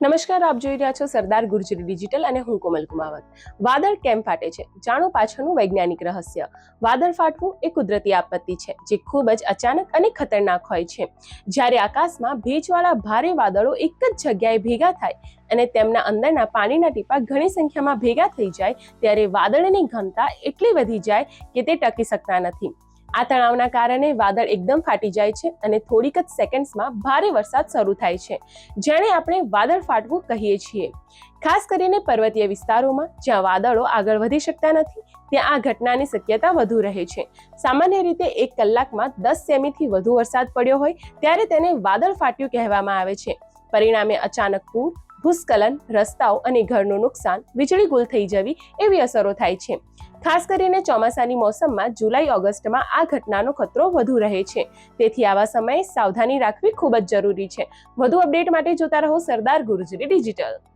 નમસ્કાર, આપ જોઈ રહ્યા છો સરદાર ગુર્જરી ડિજિટલ અને હું કોમલ કુમાવત. વાદળ કેમ ફાટે છે? જાણો પાછળનું વૈજ્ઞાનિક રહસ્ય. વાદળ ફાટવું એ કુદરતી આપત્તિ છે, જે ખૂબ જ અચાનક અને ખતરનાક હોય છે. જ્યારે આકાશમાં ભેજવાળા ભારે વાદળો એક જ જગ્યાએ ભેગા થાય અને તેમના અંદરના પાણીના ટીપા ઘણી સંખ્યામાં ભેગા થઈ જાય, ત્યારે વાદળની ઘનતા એટલી વધી જાય કે તે ટકી શકતા નથી. આ તણાવના કારણે વાદળ એકદમ ફાટી જાય છે અને થોડીક જ સેકન્ડ્સમાં ભારે વરસાદ શરૂ થાય છે જેને આપણે વાદળ ફાટવું કહીએ છીએ. ખાસ કરીને પર્વતીય વિસ્તારોમાં, જ્યાં વાદળો આગળ વધી શકતા નથી, ત્યાં આ ઘટનાની શક્યતા વધુ રહે છે. સામાન્ય રીતે એક કલાકમાં દસ સેમીથી વધુ વરસાદ પડ્યો હોય, ત્યારે તેને વાદળ ફાટ્યું કહેવામાં આવે છે. પરિણામે અચાનક પૂર, ભૂસ્ખલન, રસ્તાઓ અને ઘરનું નુકસાન, વીજળી ગુલ થઈ જવી એવી અસરો થાય છે. ખાસ કરીને ચોમાસાની મોસમમાં જુલાઈ, ઓગસ્ટમાં આ ઘટનાનો ખતરો વધુ રહે છે. તેથી આવા સમયે સાવધાની રાખવી ખૂબ જ જરૂરી છે. વધુ અપડેટ માટે જોતા રહો સરદાર ગુરુજરી ડિજિટલ.